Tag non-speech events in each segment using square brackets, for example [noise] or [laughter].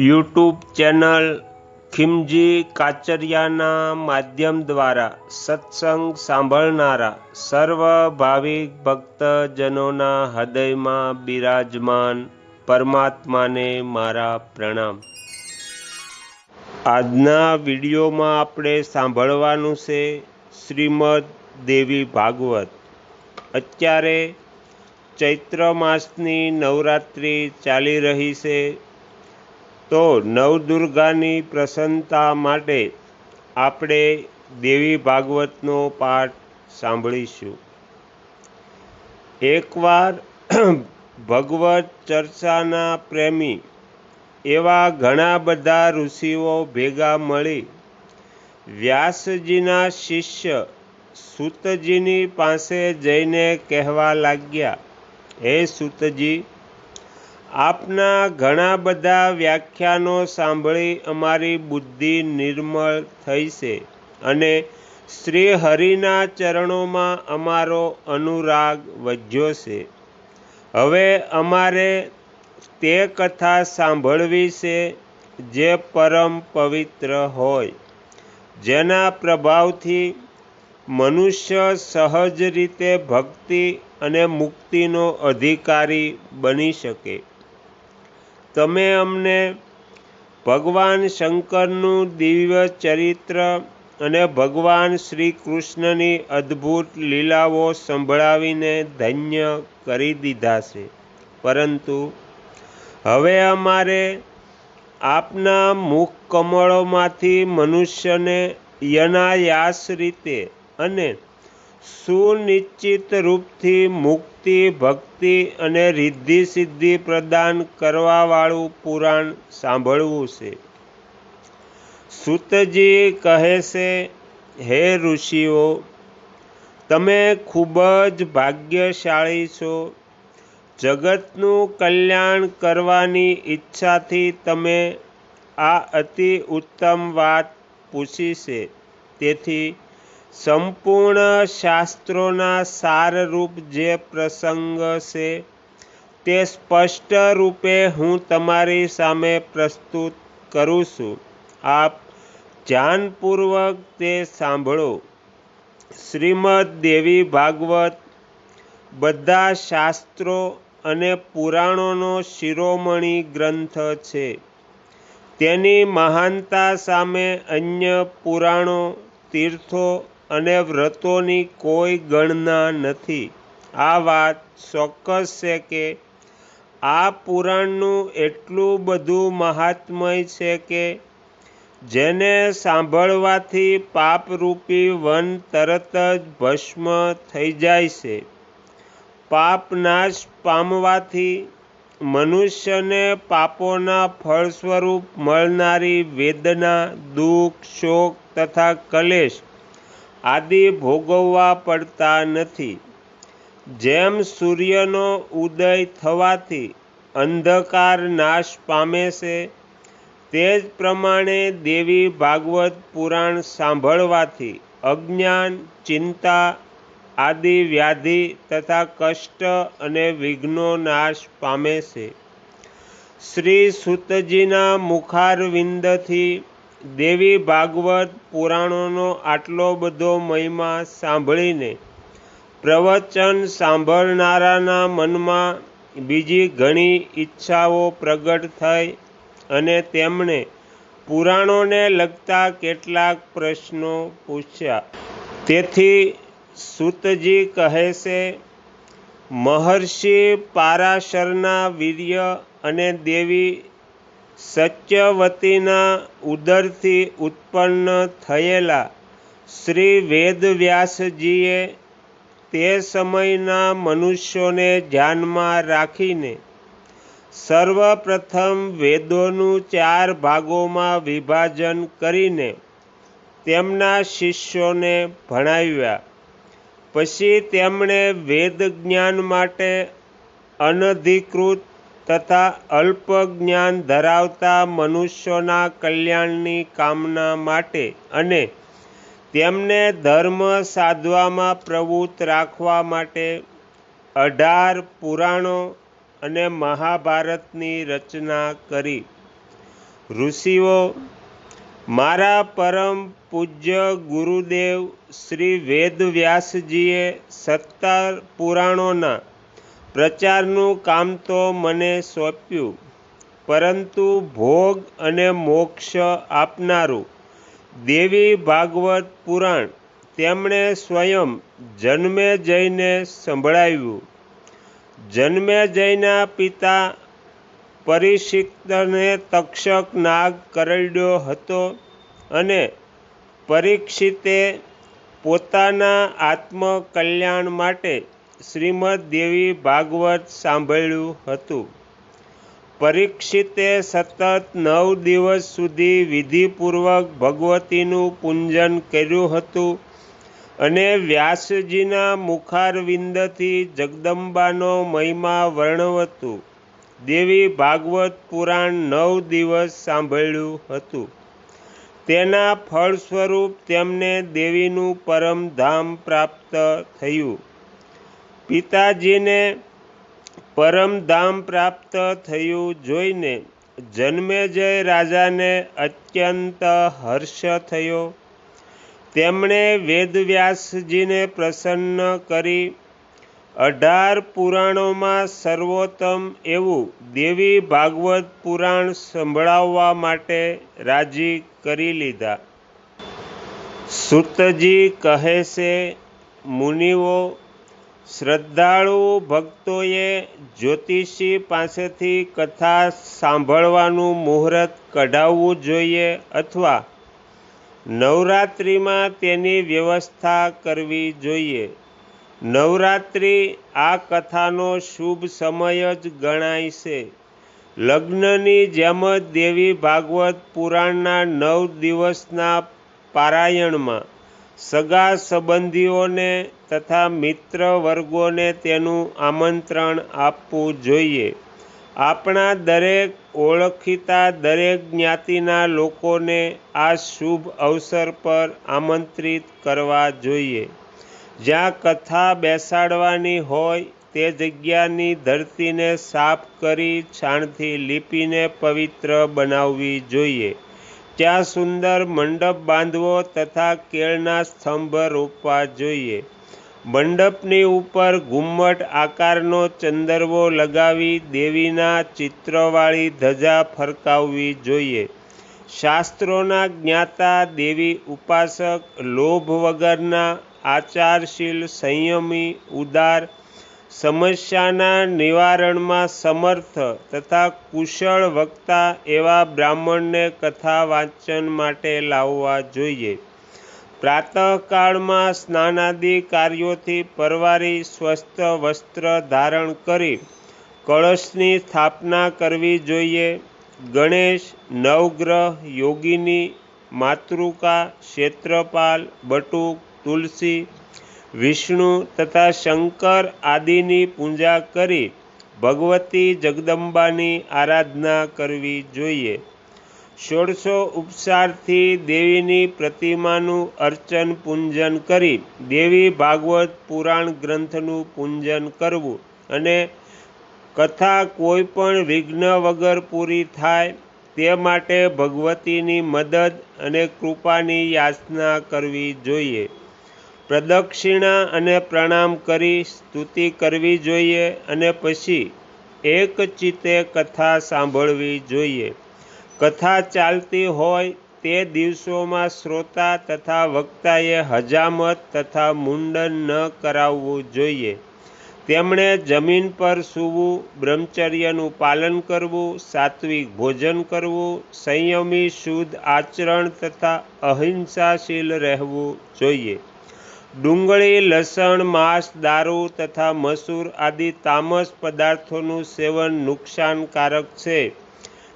YouTube channel ખિમજી કાચરિયાના માધ્યમ દ્વારા સત્સંગ સાંભળનારા સર્વ ભાવિક ભક્તજનોના હૃદયમાં બિરાજમાન પરમાત્માને મારા પ્રણામ. આજના વિડીયોમાં આપણે સાંભળવાનું છે શ્રીમદ દેવી ભાગવત. અત્યારે ચૈત્ર માસની નવરાત્રિ ચાલી રહી છે. તો નવદુર્ગાની પ્રસન્નતા માટે આપણે દેવી ભાગવતનો પાઠ સાંભળીશું. એકવાર [clears throat] ભગવત ચર્ચાના પ્રેમી એવા ઘણા બધા ઋષિઓ ભેગા મળી વ્યાસજીના શિષ્ય સૂતજીની પાસે જઈને કહેવા લાગ્યા, હે સૂતજી આપના ઘણા બધા વ્યાખ્યાનો સાંભળી અમારી બુદ્ધિ નિર્મળ થઈ છે અને શ્રી હરિના ચરણોમાં અમારો અનુરાગ વધ્યો છે. હવે અમારે તે કથા સાંભળવી છે જે પરમ પવિત્ર હોય, જેના પ્રભાવથી મનુષ્ય સહજ રીતે ભક્તિ અને મુક્તિનો અધિકારી બની શકે. તમે અમને ભગવાન શંકરનું દિવ્ય ચરિત્ર અને ભગવાન શ્રી કૃષ્ણની અદ્ભુત લીલાઓ સંભળાવીને ધન્ય કરી દીધા છે. પરંતુ હવે અમારે આપના મુખ કમળોમાંથી મનુષ્યને યનાયાસ રીતે અને સુનિશ્ચિત રૂપથી મુક્તિ, ભક્તિ અને રિદ્ધિ સિદ્ધિ પ્રદાન કરવાવાળું પુરાણ સાંભળવું છે. સુતજી કહે છે, હે ઋષિઓ, તમે ખૂબ જ ભાગ્યશાળી છો. જગતનું કલ્યાણ કરવાની ઈચ્છાથી તમે આ અતિ ઉત્તમ વાત પૂછી છે. તેથી સંપૂર્ણ શાસ્ત્રોના સારરૂપ જે પ્રસંગ છે, તે સ્પષ્ટ રૂપે હું તમારી સામે પ્રસ્તુત કરું છું. આપ ધ્યાનપૂર્વક તે સાંભળો. શ્રીમદ દેવી ભાગવત બધા શાસ્ત્રો અને પુરાણોનો શિરોમણી ગ્રંથ છે. તેની મહાનતા સામે અન્ય પુરાણો, તીર્થો અને વ્રતોની કોઈ ગણના નથી. આ વાત ચોક્કસ છે કે આ પુરાણનું એટલું બધું મહાત્મય છે કે જેને સાંભળવાથી પાપરૂપી વન તરત જ ભસ્મ થઈ જાય છે. પાપ નાશ પામવાથી મનુષ્યને પાપોના ફળ સ્વરૂપ મળનારી વેદના, દુઃખ, શોક તથા કલેશ આદિ ભોગવવા પડતા નથી. જેમ સૂર્યનો ઉદય થવાથી અંધકાર નાશ પામે છે, તે જ પ્રમાણે દેવી ભાગવત પુરાણ સાંભળવાથી અજ્ઞાન, ચિંતા, આદિ વ્યાધિ તથા કષ્ટ અને વિઘ્નો નાશ પામે છે. શ્રી સુતજીના મુખારવિંદથી દેવી ભાગવત પુરાણોનો આટલો બધો મહિમા સાંભળીને પ્રવચન સાંભળનારાના મનમાં બીજી ઘણી ઈચ્છાઓ પ્રગટ થઈ અને તેમણે પુરાણોને લગતા કેટલાક પ્રશ્નો પૂછ્યા. તેથી સૂતજી કહે છે, મહર્ષિ પારાશરના વીર્ય અને દેવી સત્યવતીના ઉદરથી ઉત્પન્ન થયેલા શ્રી વેદવ્યાસજીએ તે સમયના મનુષ્યોને ધ્યાનમાં રાખીને સર્વપ્રથમ વેદોનું ચાર ભાગોમાં વિભાજન કરીને તેમના શિષ્યોને ભણાવ્યા. પછી તેમણે વેદ જ્ઞાન માટે અનધિકૃત તથા અલ્પ જ્ઞાન ધરાવતા મનુષ્યોના કલ્યાણની કામના માટે અને તેમને ધર્મ સાધવામાં પ્રવૃત્ત રાખવા માટે અઢાર પુરાણો અને મહાભારતની રચના કરી. ઋષિઓ, મારા પરમ પૂજ્ય ગુરુદેવ શ્રી વેદવ્યાસજીએ સત્તર પુરાણોના પ્રચારનું કામ તો મને સોંપ્યું, પરંતુ ભોગ અને મોક્ષ આપનારું દેવી ભાગવત પુરાણ તેમણે સ્વયં જન્મે જઈને સંભળાવ્યું. જન્મે જયના પિતા પરિક્ષિતને તક્ષક નાગ કરડ્યો હતો અને પરીક્ષિતે પોતાના આત્મકલ્યાણ માટે શ્રીમદ દેવી ભાગવત સાંભળ્યું હતું. પરીક્ષિતે સતત નવ દિવસ સુધી વિધિપૂર્વક ભગવતીનું પૂજન કર્યું હતું અને વ્યાસજીના મુખારવિંદથી જગદંબાનો મહિમા વર્ણવતું. દેવી ભાગવત પુરાણ નવ દિવસ સાંભળ્યું હતું. તેના ફળ સ્વરૂપ તેમને દેવીનું પરમધામ પ્રાપ્ત થયું. પિતાજીને પરમધામ પ્રાપ્ત થયું જોઈને જન્મેજય રાજાને અત્યંત હર્ષ થયો. તેમણે વેદવ્યાસજીને પ્રસન્ન કરી. અઢાર પુરાણોમાં સર્વોત્તમ એવું દેવી ભાગવત પુરાણ સંભળાવવા માટે રાજી કરી લીધા. સુતજી કહે છે, મુનિઓ શ્રદ્ધાળુ ભક્તોએ જ્યોતિષી પાસેથી કથા સાંભળવાનું મુહૂર્ત કઢાવવું જોઈએ અથવા નવરાત્રિમાં તેની વ્યવસ્થા કરવી જોઈએ. નવરાત્રિ આ કથાનો શુભ સમય જ ગણાય છે. લગ્નની જેમ જ દેવી ભાગવત પુરાણના નવ દિવસના પારાયણમાં સગા સંબંધીઓને તથા મિત્ર વર્ગોને તેનું આમંત્રણ આપવું જોઈએ. આપણા દરેક ઓળખીતા દરેક જ્ઞાતિના લોકોને આ શુભ અવસર પર આમંત્રિત કરવા જોઈએ. જ્યાં કથા બેસાડવાની હોય તે જગ્યાની ધરતીને સાફ કરી છાણથી લીપીને પવિત્ર બનાવવી જોઈએ. ત્યાં સુંદર મંડપ બાંધવો તથા કેળના સ્તંભ રોપવા જોઈએ. મંડપની ઉપર ઘુમ્મટ આકારનો ચંદરવો લગાવી દેવીના ચિત્રવાળી ધજા ફરકાવવી જોઈએ. શાસ્ત્રોના જ્ઞાતા દેવી ઉપાસક લોભ વગરના આચારશીલ સંયમી ઉદાર સમસ્યાના નિવારણમાં સમર્થ તથા કુશળ વક્તા એવા બ્રાહ્મણને કથા વાંચન માટે લાવવા જોઈએ. પ્રાતઃકાળમાં સ્નાનાદિ કાર્યોથી પરવારી સ્વસ્થ વસ્ત્ર ધારણ કરી કળશની સ્થાપના કરવી જોઈએ. ગણેશ, નવગ્રહ, યોગિની, માતૃકા, ક્ષેત્રપાલ, બટુક, તુલસી વિષ્ણુ તથા શંકર આદિની પૂજા કરી ભગવતી જગદંબાની આરાધના કરવી જોઈએ. ષોડશો ઉપચારથી દેવીની પ્રતિમાનું અર્ચન પૂંજન કરી દેવી ભાગવત પુરાણ ગ્રંથનું પૂંજન કરવું અને કથા કોઈ પણ વિઘ્ન વગર પૂરી થાય તે માટે ભગવતીની મદદ અને કૃપાની યાચના કરવી જોઈએ. પ્રદક્ષિણા અને પ્રણામ કરી સ્તુતિ કરવી જોઈએ અને પછી એક ચિત્તે કથા સાંભળવી જોઈએ. કથા ચાલતી હોય તે દિવસોમાં શ્રોતા તથા વક્તાએ હજામત તથા મુંડન ન કરાવવું જોઈએ. તેમણે જમીન પર સૂવું, બ્રહ્મચર્યનું પાલન કરવું, સાત્વિક ભોજન કરવું, સંયમી શુદ્ધ આચરણ તથા અહિંસાશીલ રહેવું જોઈએ. ડુંગળી, લસણ, માંસ, દારૂ તથા મસૂર આદિ તામસ પદાર્થોનું સેવન નુકસાનકારક છે.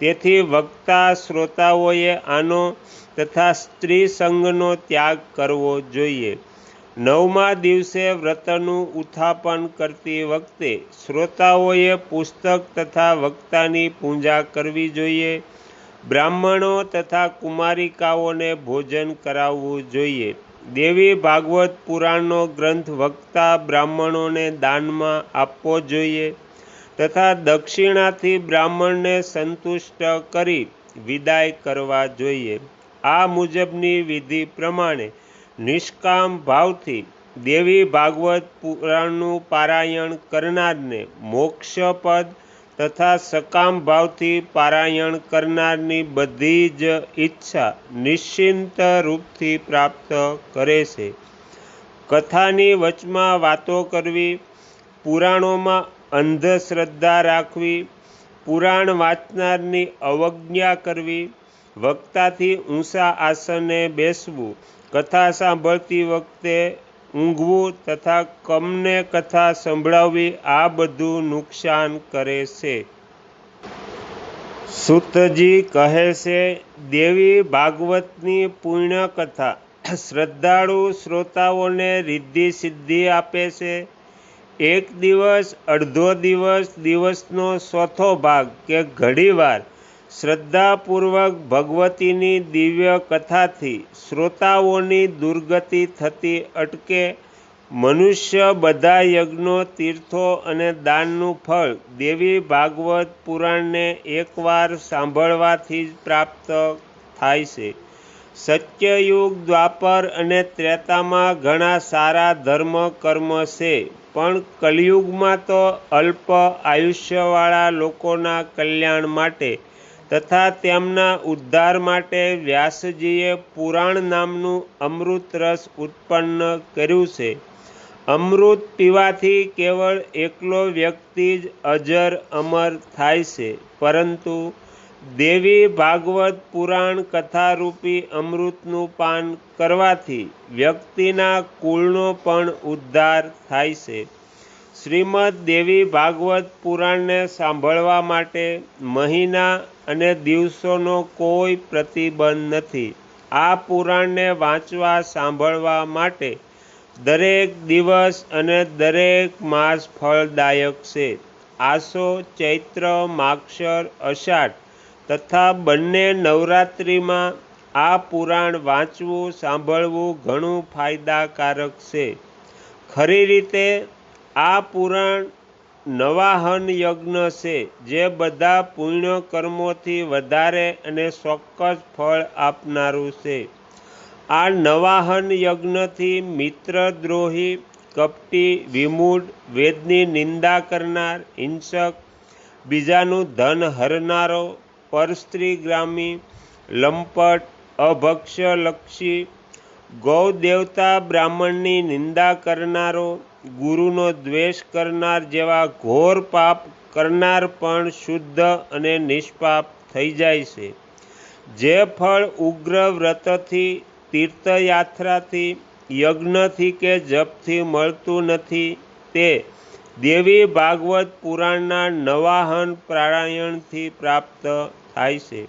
તેથી વક્તા શ્રોતાઓએ આનો તથા સ્ત્રી સંગનો ત્યાગ કરવો જોઈએ. નવમા દિવસે વ્રતનું ઉત્થાપન કરતી વખતે શ્રોતાઓએ પુસ્તક તથા વક્તાની પૂજા કરવી જોઈએ. બ્રાહ્મણો તથા કુમારિકાઓને ભોજન કરાવવું જોઈએ. દેવી ભાગવત પુરાણનો ગ્રંથ વક્તા બ્રાહ્મણોને દાનમાં આપવો જોઈએ તથા દક્ષિણાથી બ્રાહ્મણને સંતુષ્ટ કરી વિદાય કરવા જોઈએ. આ મુજબની વિધિ પ્રમાણે નિષ્કામ ભાવથી દેવી ભાગવત પુરાણનું પારાયણ કરનારને મોક્ષપદ તથા સકામ ભાવથી પારાયણ કરનારની બધી જ ઈચ્છા નિશ્ચિંત રૂપથી પ્રાપ્ત કરે છે. કથાની વચમાં વાતો કરવી, પુરાણોમાં અંધશ્રદ્ધા રાખવી, પુરાણ વાંચનારની અવજ્ઞા કરવી, વક્તાથી ઊંચા આસને બેસવું, કથા સાંભળતી વખતે ઊંઘવું તથા કમને કથા સંભળાવવી આ બધું નુકસાન કરે છે. સુતજી કહે છે, દેવી ભાગવતની પૂર્ણ કથા શ્રદ્ધાળુ શ્રોતાઓને રિદ્ધિ સિદ્ધિ આપે છે. એક દિવસ, અડધો દિવસ, દિવસનો ચોથો ભાગ કે ઘડીવાર શ્રદ્ધાપૂર્વક ભગવતીની દિવ્ય કથાથી શ્રોતાઓની દુર્ગતિ થતી અટકે મનુષ્ય બધા યજ્ઞો, તીર્થો અને દાનનું ફળ દેવી ભાગવત પુરાણને એકવાર સાંભળવાથી જ પ્રાપ્ત થાય છે. સત્યયુગ, દ્વાપર અને ત્રેતામાં ઘણા સારા ધર્મ કર્મ છે, પણ કલિયુગમાં તો અલ્પ આયુષ્યવાળા લોકોના કલ્યાણ માટે તથા તેમના ઉદ્ધાર માટે વ્યાસજીએ પુરાણ નામનું અમૃત રસ ઉત્પન્ન કર્યું છે. અમૃત પીવાથી કેવળ એકલો વ્યક્તિ જ અજર અમર થાય છે, પરંતુ દેવી ભાગવત પુરાણ કથારૂપી અમૃતનું પાન કરવાથી વ્યક્તિના કુળનો પણ ઉદ્ધાર થાય છે. શ્રીમદ દેવી ભાગવત પુરાણને સાંભળવા માટે મહિના અને દિવસોનો કોઈ પ્રતિબંધ નથી. આ પુરાણને વાંચવા, સાંભળવા માટે દરેક દિવસ અને દરેક માસ ફળદાયક છે. આસો, ચૈત્ર માક્ષર અષાઢ તથા બંને નવરાત્રિમાં આ પુરાણ વાંચવું, સાંભળવું ઘણું ફાયદાકારક છે. ખરી રીતે આ પુરાણ નવાહન યજ્ઞ છે, જે બધા પુણ્ય કર્મોથી વધારે અને ચોક્કસ ફળ આપનારું છે. આ નવાહન યજ્ઞથી મિત્રદ્રોહી, કપટી, વિમૂઢ, વેદની નિંદા કરનાર, હિંસક, બીજાનું ધન હરનારો પરસ્ત્રીગ્રામી લંપટ, અભક્ષ્યલક્ષી ગૌ દેવતા બ્રાહ્મણની નિંદા કરનારો ગુરુનો દ્વેષ કરનાર જેવા ઘોર પાપ કરનાર પણ શુદ્ધ અને નિષ્પાપ થઈ જાય છે. જે ફળ ઉગ્ર વ્રતથી, તીર્થયાત્રાથી, યજ્ઞથી કે જપથી મળતું નથી, તે દેવી ભાગવત પુરાણના નવાહન પ્રારાયણથી પ્રાપ્ત થાય છે.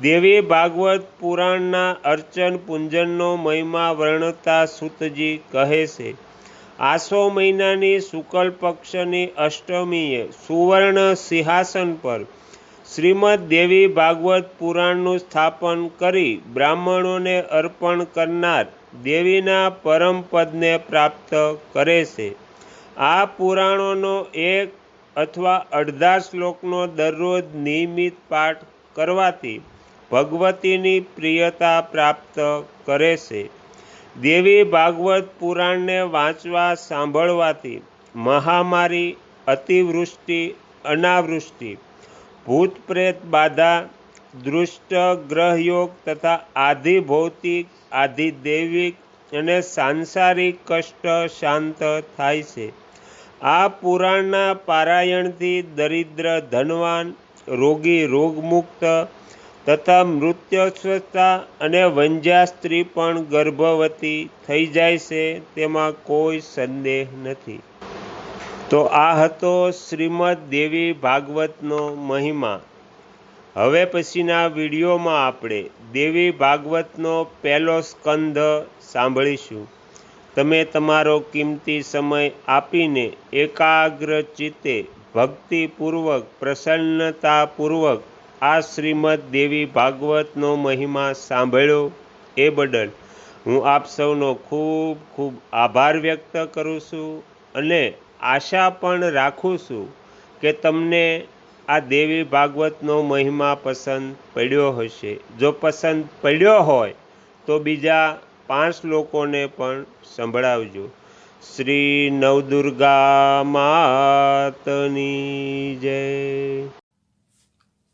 દેવી ભાગવત પુરાણના અર્ચન પૂંજનનો મહિમા વર્ણતા સુતજી કહે છે. આસો મહિનાની શુકલ પક્ષની અષ્ટમીએ સુવર્ણ સિંહાસન પર શ્રીમદ દેવી ભાગવત પુરાણનું સ્થાપન કરી બ્રાહ્મણોને અર્પણ કરનાર દેવીના પરમ પદને પ્રાપ્ત કરે છે. આ પુરાણોનો એક અથવા અડધા શ્લોકનો દરરોજ નિયમિત પાઠ કરવાથી ભગવતીની પ્રિયતા પ્રાપ્ત કરે છે. દેવી ભાગવત પુરાણને વાંચવા સાંભળવાથી મહામારી, અતિવૃષ્ટિ, અનાવૃષ્ટિ ભૂત પ્રેત બાધા દૃષ્ટ ગ્રહયોગ તથા આધિ ભૌતિક, આધિ દૈવિક અને સાંસારિક કષ્ટ શાંત થાય છે. આ પુરાણના પારાયણથી દરિદ્ર, ધનવાન, રોગી, રોગમુક્ત તથા મૃત્યસ્વતા અને વંજ્યા સ્ત્રી પણ ગર્ભવતી થઈ જાય છે, તેમાં કોઈ સંદેહ નથી. તો આ હતો શ્રીમદ દેવી ભાગવતનો મહિમા. હવે પછીના વિડીયોમાં આપણે દેવી ભાગવતનો પહેલો સ્કંધ સાંભળીશું. તમે તમારો કિંમતી સમય આપીને એકાગ્ર ચિત્તે ભક્તિપૂર્વક, પ્રસન્નતાપૂર્વક આ શ્રીમદ દેવી ભાગવતનો મહિમા સાંભળ્યો એ બદલ હું આપ સૌનો ખૂબ ખૂબ આભાર વ્યક્ત કરું છું અને આશા પણ રાખું છું કે તમને આ દેવી ભાગવતનો મહિમા પસંદ પડ્યો હશે. જો પસંદ પડ્યો હોય તો બીજા પાંચ લોકોને પણ સંભળાવજો. શ્રી નવદુર્ગા માતની જય.